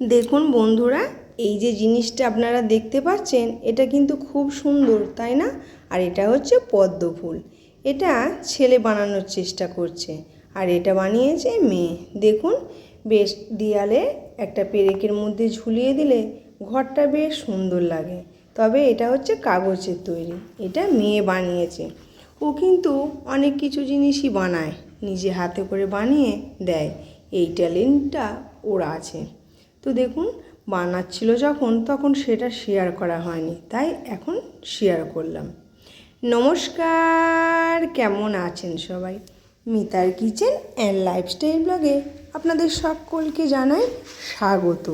দেখুন বন্ধুরা, এই যে জিনিসটা আপনারা দেখতে পাচ্ছেন, এটা কিন্তু খুব সুন্দর, তাই না? আর এটা হচ্ছে পদ্ম ফুল। এটা ছেলে বানানোর চেষ্টা করছে, আর এটা বানিয়েছে মেয়ে। দেখুন, বেশ দেয়ালে একটা পেরেকের মধ্যে ঝুলিয়ে দিলে ঘরটা বেশ সুন্দর লাগে। তবে এটা হচ্ছে কাগজের তৈরি, এটা মেয়ে বানিয়েছে। ও কিন্তু অনেক কিছু জিনিসই বানায়, নিজে হাতে করে বানিয়ে দেয়। এই ট্যালেন্টটা ওর আছে। তো দেখুন, বানাচ্ছিল যখন, তখন সেটা শেয়ার করা হয়নি। তাই এখন শেয়ার করলাম। নমস্কার, কেমন আছেন সবাই? মিতার কিচেন অ্যান্ড লাইফস্টাইল ব্লগে আপনাদের সকলকে জানাই স্বাগত।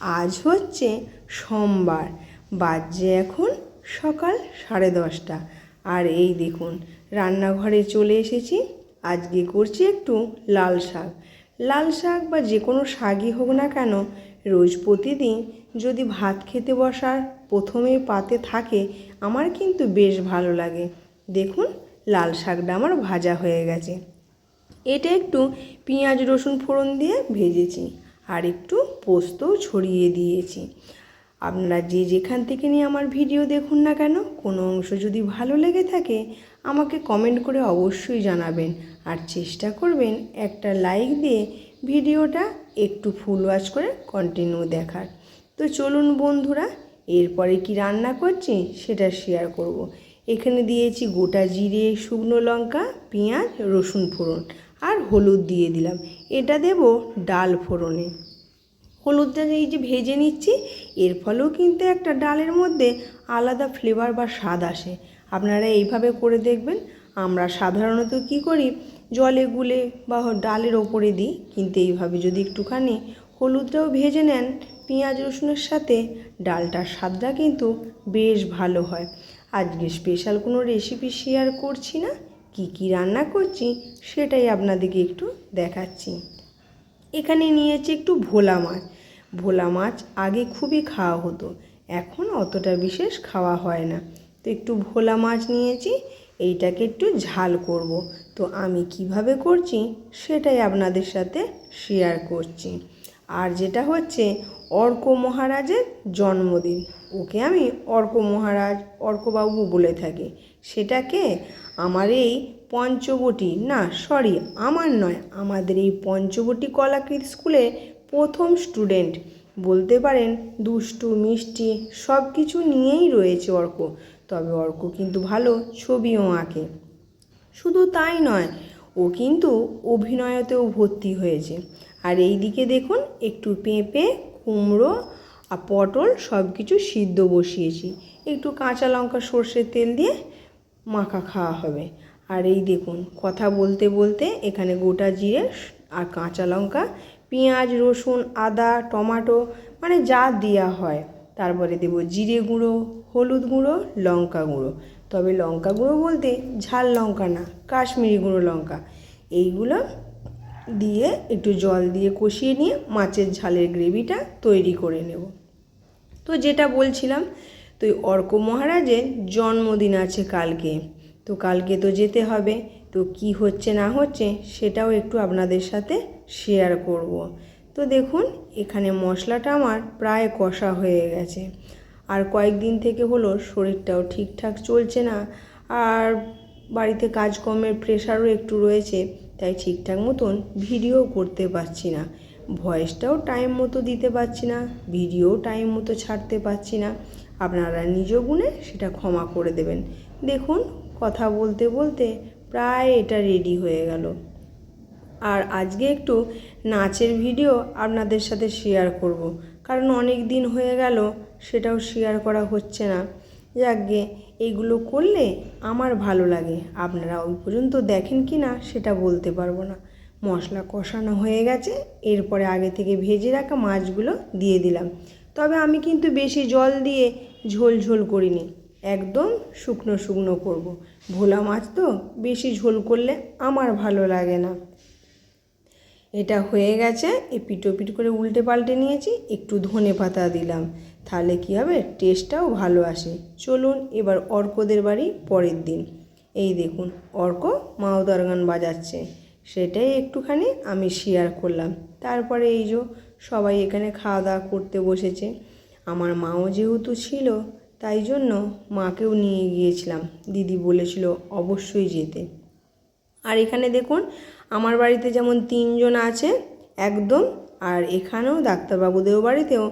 আজ হচ্ছে সোমবার বাজে এখন সকাল সাড়ে দশটা। আর এই দেখুন, রান্নাঘরে চলে এসেছি। আজকে করছি একটু লাল শাক। লাল শাক বা যে কোনো শাকই হোক না কেন, রোজ প্রতিদিন যদি ভাত খেতে বসার প্রথমেই পাতে থাকে, আমার কিন্তু বেশ ভালো লাগে। দেখুন, লাল শাকটা আমার ভাজা হয়ে গেছে। এটা একটু পেঁয়াজ, রসুন ফোড়ন দিয়ে ভেজেছি আর একটু পোস্তও ছড়িয়ে দিয়েছি। আপনারা যে যেখান থেকে নিয়ে আমার ভিডিও দেখুন না কেন, কোনো অংশ যদি ভালো লেগে থাকে আমাকে কমেন্ট করে অবশ্যই জানাবেন। আর চেষ্টা করবেন একটা লাইক দিয়ে ভিডিওটা একটু ফুল ওয়াচ করে কন্টিনিউ দেখার। তো চলুন বন্ধুরা, এরপরে কি রান্না করছি সেটা শেয়ার করব। এখানে দিয়েছি গোটা জিরে, শুকনো লঙ্কা, পেঁয়াজ, রসুন ফোড়ন আর হলুদ দিয়ে দিলাম। এটা দেব ডাল ফোড়নে। হলুদটা এই যে ভেজে নিচ্ছি, এর ফলেও কিন্তু একটা ডালের মধ্যে আলাদা ফ্লেভার বা স্বাদ আসে। আপনারা এইভাবে করে দেখবেন। আমরা সাধারণত কি করি, জলে গুলে বা ডালের ওপরে দিই, কিন্তু এইভাবে যদি একটুখানি হলুদটাও ভেজে নেন, পেঁয়াজ রসুনের সাথে ডালটার স্বাদটা কিন্তু বেশ ভালো হয়। আজকে স্পেশাল কোনো রেসিপি শেয়ার করছি না, কি কি রান্না করছি সেটাই আপনাদেরকে একটু দেখাচ্ছি। এখানে নিয়েছি একটু ভোলা মাছ। ভোলা মাছ আগে খুবই খাওয়া হতো, এখন অতটা বিশেষ খাওয়া হয় না। তো একটু ভোলা মাছ নিয়েছি, এইটাকে একটু ঝাল করব। তো আমি কীভাবে করছি সেটাই আপনাদের সাথে শেয়ার করছি। আর যেটা হচ্ছে অর্ক মহারাজের জন্মদিন, ওকে আমি অর্ক মহারাজ, অর্কবাবু বলে থাকি। সেটাকে আমার এই পঞ্চবটি, না সরি আমার নয়, আমাদের এই পঞ্চবটি কলাকৃত স্কুলে প্রথম স্টুডেন্ট বলতে পারেন দুষ্টু, মিষ্টি সব কিছু নিয়েই রয়েছে অর্ক। তবে অর্ক কিন্তু ভালো ছবিও আঁকে। শুধু তাই নয়, ও কিন্তু অভিনয়তেও ভর্তি হয়েছে। আর এই দিকে দেখুন, একটু পেঁপে, কুমড়ো আর পটল সব কিছু সিদ্ধ বসিয়েছি। একটু কাঁচা লঙ্কা, সর্ষের তেল দিয়ে মাখা খাওয়া হবে। আর এই দেখুন, কথা বলতে বলতে এখানে গোটা জিরে আর কাঁচা লঙ্কা, পেঁয়াজ, রসুন, আদা, টমাটো মানে যা দেওয়া হয়। তারপরে দেব জিরে গুঁড়ো হলুদ গুঁড়ো, লঙ্কা গুঁড়ো। তবে লঙ্কা গুঁড়ো বলতে ঝাল লঙ্কা না, কাশ্মীরি গুঁড়ো লঙ্কা। এইগুলো দিয়ে একটু জল দিয়ে কষিয়ে নিয়ে মাছের ঝালের গ্রেভিটা তৈরি করে নেব। তো যেটা বলছিলাম, তো অর্ক মহারাজের জন্মদিন আছে কালকে। তো কালকে তো যেতে হবে, তো কি হচ্ছে না হচ্ছে সেটাও একটু আপনাদের সাথে শেয়ার করব। তো দেখুন, এখানে মশলাটা আমার প্রায় কষা হয়ে গেছে। আর কয়েকদিন থেকে হলো শরীরটাও ঠিকঠাক চলছে না। আর বাড়িতে কাজকর্মের প্রেশারও একটু রয়েছে, তাই ঠিকঠাক মতন ভিডিও করতে পারছি না। ভয়েসটাও টাইম মতো দিতে পারছি না ভিডিও টাইম মতো ছাড়তে পারছি না। আপনারা নিজ গুণে সেটা ক্ষমা করে দেবেন। দেখুন, কথা বলতে বলতে প্রায় এটা রেডি হয়ে গেল। আর আজকে একটু নাচের ভিডিও আপনাদের সাথে শেয়ার করব। কারণ অনেক দিন হয়ে গেল সেটাও শেয়ার করা হচ্ছে না। যাকগে এইগুলো করলে আমার ভালো লাগে। আপনারা ওই পর্যন্ত দেখেন কি না সেটা বলতে পারব না। মশলা কষানো হয়ে গেছে, এরপরে আগে থেকে ভেজে রাখা মাছগুলো দিয়ে দিলাম। তবে আমি কিন্তু বেশি জল দিয়ে ঝোল ঝোল করিনি, একদম শুকনো শুকনো করব। ভোলা মাছ তো বেশি ঝোল করলে আমার ভালো লাগে না। এটা হয়ে গেছে এই পিটো পিট করে উল্টে পাল্টে নিয়েছি, একটু ধনে পাতা দিলাম। তাহলে কী হবে? টেস্টটাও ভালো আসে। চলুন এবার অর্কদের বাড়ি পরের দিন। এই দেখুন, অর্ক মাওদার গান বাজাচ্ছে। সেটাই একটুখানি আমি শেয়ার করলাম। তারপরে এই যে সবাই এখানে খাওয়া দাওয়া করতে বসেছে। আমার মাও যেহেতু ছিল, তাই জন্য মাকেও নিয়ে গিয়েছিলাম। দিদি বলেছিল অবশ্যই যেতে। আর এখানে দেখুন আমার বাড়িতে যেমন তিনজন আছে, একদম, আর এখানেও ডাক্তারবাবুদের বাড়িতেও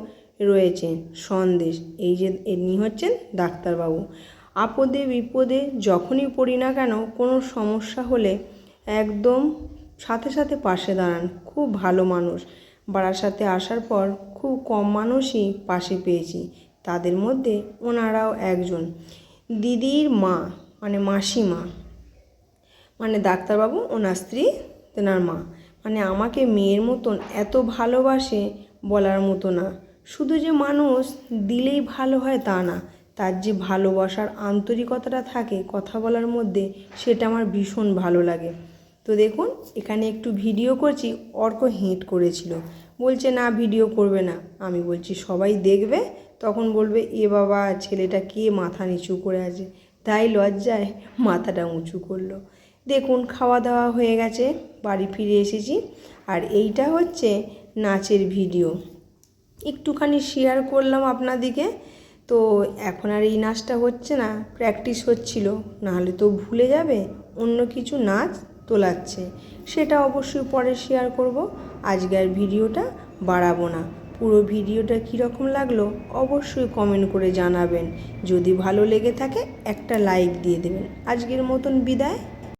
রয়েছে সন্দেশ। এই যে এমনি হচ্ছেন ডাক্তারবাবু। আপদে বিপদে যখনই পড়ি না কেন, কোনো সমস্যা হলে একদম সাথে সাথে পাশে দাঁড়ান, খুব ভালো মানুষ। বাড়ার সাথে আসার পর খুব কম মানুষই পাশে পেয়েছি, তাদের মধ্যে ওনারাও একজন। দিদির মা মানে মাসিমা মানে ডাক্তারবাবু, ওনার স্ত্রী তেনার মা। মানে আমাকে মেয়ের মতন এত ভালোবাসে বলার মতো না। শুধু যে মানুষ দিলেই ভালো হয় তা না, তার যে ভালোবাসার আন্তরিকতাটা থাকে কথা বলার মধ্যে, সেটা আমার ভীষণ ভালো লাগে। তো দেখুন, এখানে একটু ভিডিও করছি, অর্ক হেঁট করেছিল। বলছে, না, ভিডিও করবে না। আমি বলছি, সবাই দেখবে? তখন বলবে, এ বাবা, ছেলেটা কে মাথা নিচু করে আছে? তাই লজ্জায় মাথাটা উঁচু করল। দেখুন খাওয়া দাওয়া হয়ে গেছে, বাড়ি ফিরে এসেছি। আর এইটা হচ্ছে নাচের ভিডিও। একটুখানি শেয়ার করলাম আপনাদিকে তো এখন আর এই নাচটা হচ্ছে না প্র্যাকটিস হচ্ছিল। নাহলে তো ভুলে যাবে, অন্য কিছু নাচ তোলাচ্ছে। সেটা অবশ্যই পরে শেয়ার করব। আজকের ভিডিওটা বাড়াবো না। পুরো ভিডিওটা কীরকম লাগল অবশ্যই কমেন্ট করে জানাবেন। যদি ভালো লেগে থাকে, একটা লাইক দিয়ে দেবেন। আজকের মতন বিদায়।